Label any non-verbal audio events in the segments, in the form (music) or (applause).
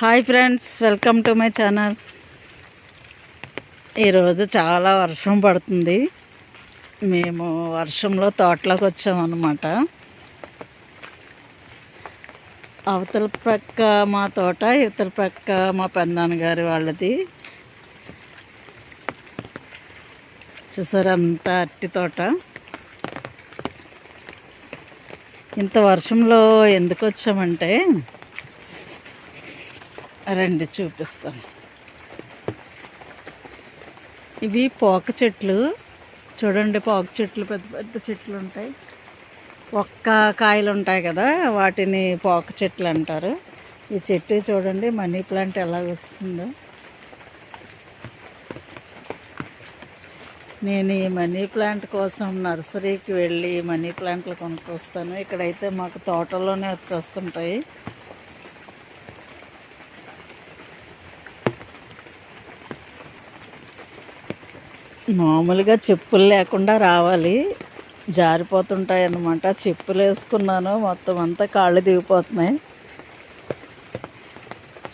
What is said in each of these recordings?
Hi friends welcome to my channel. ఈరోజు చాలా వర్షం పడుతుంది. మేము వర్షంలో తోటలోకి వచ్చామన్నమాట. అవతల పక్క మా తోట ఇవతల పక్క మా పెన్నాన్నగారి వాళ్ళది. చూసారు అంత అట్టి తోట. ఇంత వర్షంలో ఎందుకు వచ్చామంటే రండి చూపిస్తాను. ఇవి పోక చెట్లు. చూడండి పోక చెట్లు పెద్ద పెద్ద చెట్లు ఉంటాయి. ఒక్క కాయలు ఉంటాయి కదా వాటిని పోక చెట్లు అంటారు. ఈ చెట్టు చూడండి మనీ ప్లాంట్ ఎలా వస్తుందో. నేను ఈ మనీ ప్లాంట్ కోసం నర్సరీకి వెళ్ళి మనీ ప్లాంట్లు కొనుక్కొస్తాను. ఇక్కడైతే మాకు తోటలోనే వచ్చేస్తుంటాయి. మామూలుగా చెప్పులు లేకుండా రావాలి. జారిపోతుంటాయి అన్నమాట చెప్పులు వేసుకున్నాను. మొత్తం అంతా కాళ్ళు దిగిపోతున్నాయి.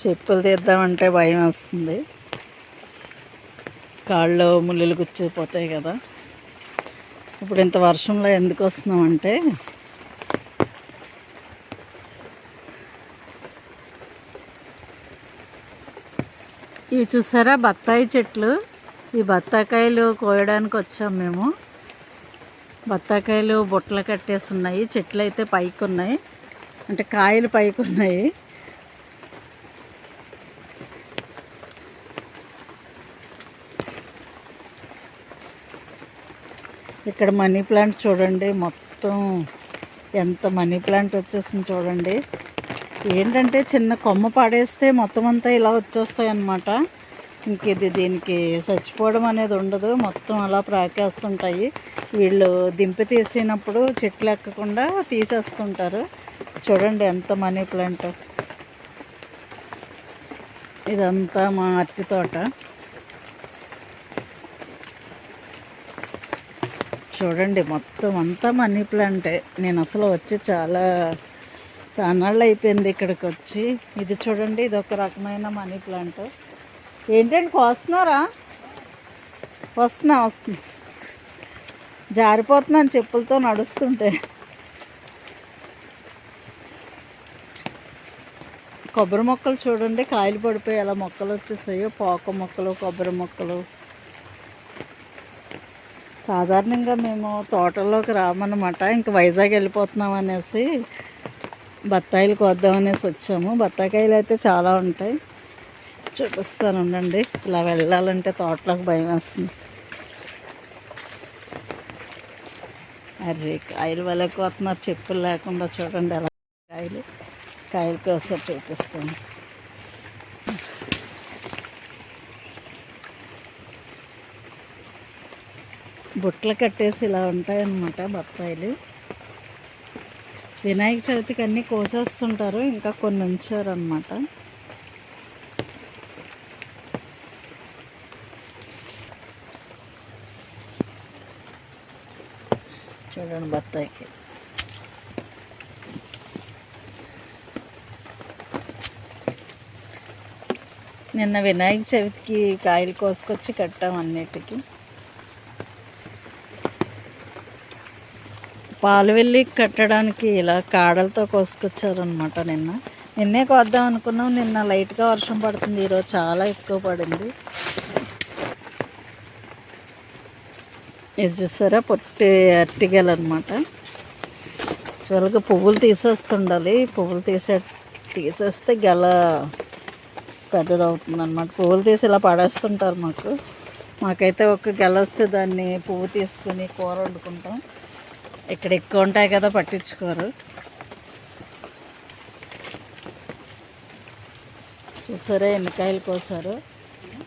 చెప్పులు తీద్దామంటే భయం వస్తుంది. కాళ్ళు ముళ్ళు గుచ్చిపోతాయి కదా. ఇప్పుడు ఇంత వర్షంలో ఎందుకు వస్తున్నామంటే ఇవి చూసారా? బత్తాయి చెట్లు. ఈ బత్తాకాయలు కోయడానికి వచ్చాం మేము. బత్తాకాయలు బుట్టలు కట్టేసి ఉన్నాయి చెట్లు అయితే పైకి ఉన్నాయి అంటే కాయలు పైకి ఉన్నాయి ఇక్కడ మనీ ప్లాంట్ చూడండి మొత్తం ఎంత మనీ ప్లాంట్ వచ్చేసింది చూడండి. ఏంటంటే చిన్న కొమ్మ పడేస్తే మొత్తం అంతా ఇలా వచ్చేస్తాయి అన్నమాట ఇంక ఇది దీనికి చచ్చిపోవడం అనేది ఉండదు. మొత్తం అలా ప్రాకేస్తుంటాయి. వీళ్ళు దింపి తీసినప్పుడు చెట్లు ఎక్కకుండా తీసేస్తుంటారు. చూడండి ఎంత మనీ ప్లాంట్. ఇదంతా మా అరటి తోట. చూడండి మొత్తం అంతా మనీ ప్లాంటే. నేను అసలు వచ్చి చాలా చానాళ్ళు అయిపోయింది ఇక్కడికి వచ్చి. ఇది చూడండి ఇది ఒక రకమైన మనీ ప్లాంట్. ఏంటండి కోస్తున్నారా? వస్తున్నా వస్తున్నా. జారిపోతున్నాను చెప్పులతో నడుస్తుంటే. కొబ్బరి మొక్కలు చూడండి కాయలు పడిపోయి ఎలా మొక్కలు వచ్చేసాయో పోక మొక్కలు కొబ్బరి మొక్కలు. సాధారణంగా మేము తోటల్లోకి రామన్నమాట. ఇంక వైజాగ్ వెళ్ళిపోతున్నాం అనేసి బత్తాయిలు కోద్దామనేసి వచ్చాము. బత్తాకాయలు అయితే చాలా ఉంటాయి. చూపిస్తాను ఉండండి. ఇలా వెళ్ళాలంటే తోటలోకి భయం వేస్తుంది. అరే కాయలు వెళ్ళకపోతున్నారు చెప్పులు లేకుండా చూడండి ఎలా కాయలు. కాయలు కోసం చూపిస్తాను. బుట్టలు కట్టేసి ఇలా ఉంటాయన్నమాట బత్తాయిలు. వినాయక చవితికి అన్నీ కోసేస్తుంటారు ఇంకా కొన్ని ఉంచారనమాట చూడండి బత్తాయికి. నిన్న వినాయక చవితికి కాయలు కోసుకొచ్చి కట్టాం అన్నిటికీ. పాలు వెళ్ళి కట్టడానికి ఇలా కాడలతో కోసుకొచ్చారనమాట నిన్న. నిన్నే కోద్దాం అనుకున్నాం నిన్న లైట్గా వర్షం పడుతుంది ఈరోజు చాలా ఎక్కువ పడింది. ఇది చూసారా? పొట్టి అరటికాయలు అనమాట యాక్చువల్గా పువ్వులు తీసేస్తుండాలి. పువ్వులు తీసే తీసేస్తే గెల పెద్దదవుతుంది అనమాట పువ్వులు తీసి ఇలా పడేస్తుంటారు మాకు. మాకైతే ఒక గెల వస్తే దాన్ని పువ్వు తీసుకుని కూర వండుకుంటాం. ఇక్కడ ఎక్కువ ఉంటాయి కదా పట్టించుకోరు. చూసారా? ఎన్ని కాయలు కోసారు?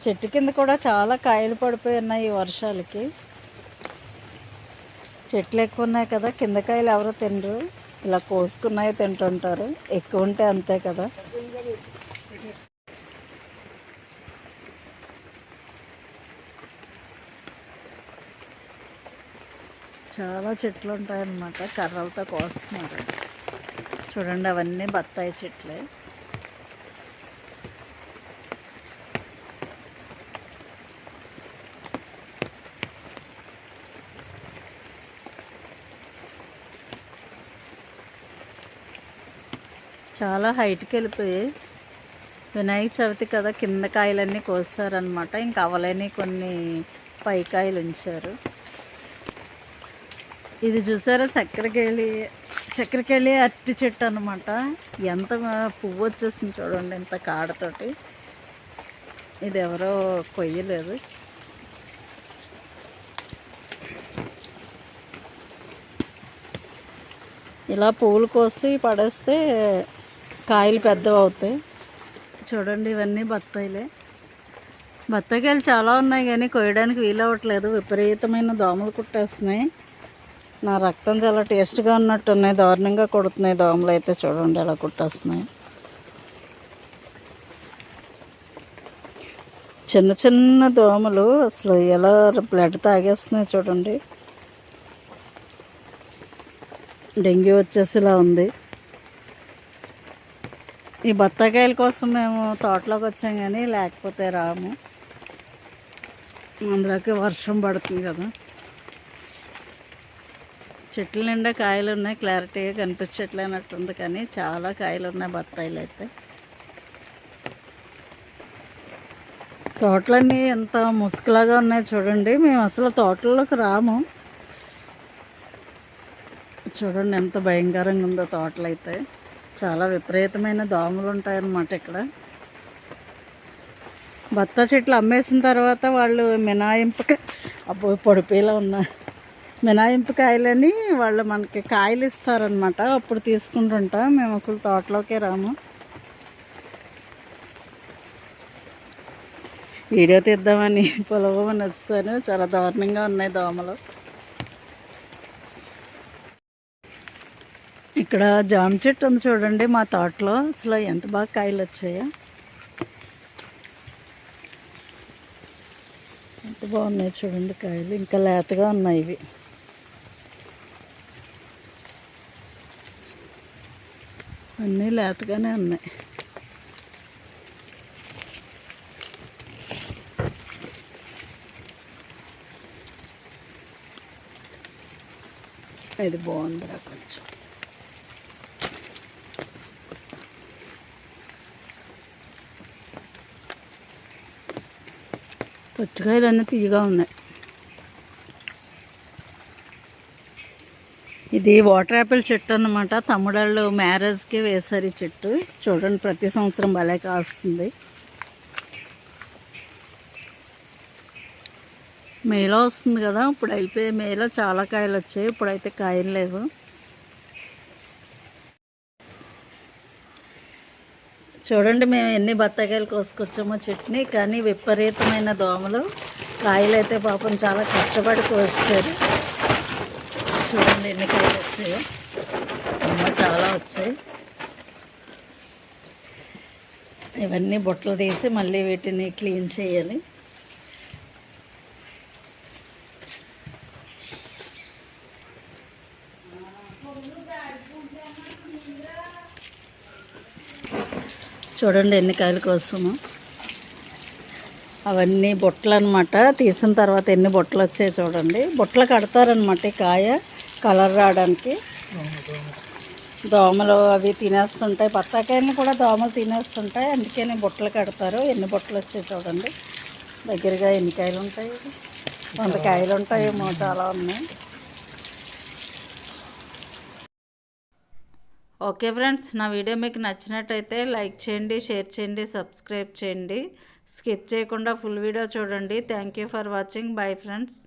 చెట్టు కింద కూడా చాలా కాయలు పడిపోయి ఉన్నాయి ఈ వర్షాలకి. చెట్లు ఎక్కువ ఉన్నాయి కదా కింద కాయలు ఎవరో తినరు. ఇలా కోసుకున్నాయి తింటుంటారు. ఎక్కువ ఉంటే అంతే కదా. చాలా చెట్లు ఉంటాయన్నమాట. కర్రలతో కోస్తున్నారు. చూడండి అవన్నీ బత్తాయి చెట్లే. చాలా హైట్కి వెళ్ళిపోయి వినాయక చవితి కదా కింద కాయలన్నీ కోసారనమాట ఇంకా అవలేని కొన్ని పైకాయలు ఉంచారు ఇది చూసారా చక్కెరకేళి చక్కెరకేళి అట్టి చెట్టు అనమాట ఎంత పువ్వు వచ్చేసింది చూడండి ఇంత కాడతోటి. ఇది ఎవరో కొయ్యలేదు. ఇలా పువ్వులు కోసి పడేస్తే కాయలు పెద్దవి అవుతాయి. చూడండి ఇవన్నీ బత్తాయిలే. బత్తాయికాయలు చాలా ఉన్నాయి కానీ కొయ్యడానికి వీలవ్వట్లేదు. విపరీతమైన దోమలు కుట్టేస్తున్నాయి. నా రక్తం చాలా టేస్ట్గా ఉన్నట్టున్నాయి. దారుణంగా కొడుతున్నాయి దోమలు అయితే చూడండి అలా కుట్టేస్తున్నాయి. చిన్న చిన్న దోమలు అసలు ఎలా బ్లడ్ తాగేస్తున్నాయి చూడండి. డెంగ్యూ వచ్చేసేలా ఉంది. ఈ బత్తాకాయల కోసం మేము తోటలోకి వచ్చాం కానీ లేకపోతే రాము. అందులోకి వర్షం పడుతుంది కదా. చెట్ల నిండా కాయలు ఉన్నాయి. క్లారిటీగా కనిపించట్లేనట్టుంది కానీ చాలా కాయలు ఉన్నాయి బత్తాయిలు అయితే. తోటలన్నీ ఎంత ముసుగులాగా ఉన్నాయి చూడండి. మేము అసలు తోటల్లోకి రాము. చూడండి ఎంత భయంకరంగా ఉందో తోటలైతే. చాలా విపరీతమైన దోమలు ఉంటాయన్నమాట ఇక్కడ. బత్తా చెట్లు అమ్మేసిన తర్వాత వాళ్ళు మినాయింపుక అబ్బో పొడిపేలా ఉన్న మినాయింపు కాయలని వాళ్ళు మనకి కాయలు ఇస్తారనమాట అప్పుడు తీసుకుంటుంటా. మేము అసలు తోటలోకే రాము. వీడియో తీద్దామని (laughs) పొలవమని వచ్చాను చాలా దారుణంగా ఉన్నాయి దోమలు. ఇక్కడ జామ చెట్టు ఉంది చూడండి మా తోటలో. అసలు ఎంత బాగా కాయలు వచ్చాయో. ఎంత బాగున్నాయి చూడండి కాయలు. ఇంకా లేతగా ఉన్నాయి ఇవి. అన్నీ లేతగానే ఉన్నాయి. ఇది బాగుందిరా కొంచెం. పుచ్చకాయలు అన్నీ తీయగా ఉన్నాయి. ఇది వాటర్ యాపిల్ చెట్టు అనమాట తమ్ముడాళ్ళు మ్యారేజ్కి వేశారు ఈ చెట్టు. చూడండి ప్రతి సంవత్సరం భలే కాస్తుంది. మేలో వస్తుంది కదా ఇప్పుడు అయిపోయి మేలో చాలా కాయలు వచ్చాయి. ఇప్పుడైతే కాయలు లేవు. చూడండి మేము ఎన్ని బత్తాకాయలు కోసుకొచ్చామో చట్నీ కానీ విపరీతమైన దోమలు. కాయలు అయితే పాపం చాలా కష్టపడి కోసారు చూడండి ఎన్ని కాయలు వచ్చాయో. అమ్మ చాలా వచ్చాయి. ఇవన్నీ బుట్టలు తీసి మళ్ళీ వీటిని క్లీన్ చేయాలి. చూడండి ఎన్ని కాయలు కోసము. అవన్నీ బుట్టలు అనమాట తీసిన తర్వాత ఎన్ని బుట్టలు వచ్చాయి చూడండి. బుట్టలు కడతారనమాట ఈ కాయ కలర్ రావడానికి. దోమలు అవి తినేస్తుంటాయి. బత్తాకాయలను కూడా దోమలు తినేస్తుంటాయి. అందుకని బుట్టలు కడతారు. ఎన్ని బుట్టలు వచ్చాయి చూడండి. దగ్గరగా ఎన్ని కాయలు ఉంటాయి? వంద కాయలు ఉంటాయేమో చాలా ఉన్నాయి. ఓకే ఫ్రెండ్స్ నా వీడియో మీకు నచ్చినట్టయితే లైక్ చేయండి షేర్ చేయండి సబ్స్క్రైబ్ చేయండి. స్కిప్ చేయకుండా ఫుల్ వీడియో చూడండి. Thank you for watching. Bye friends.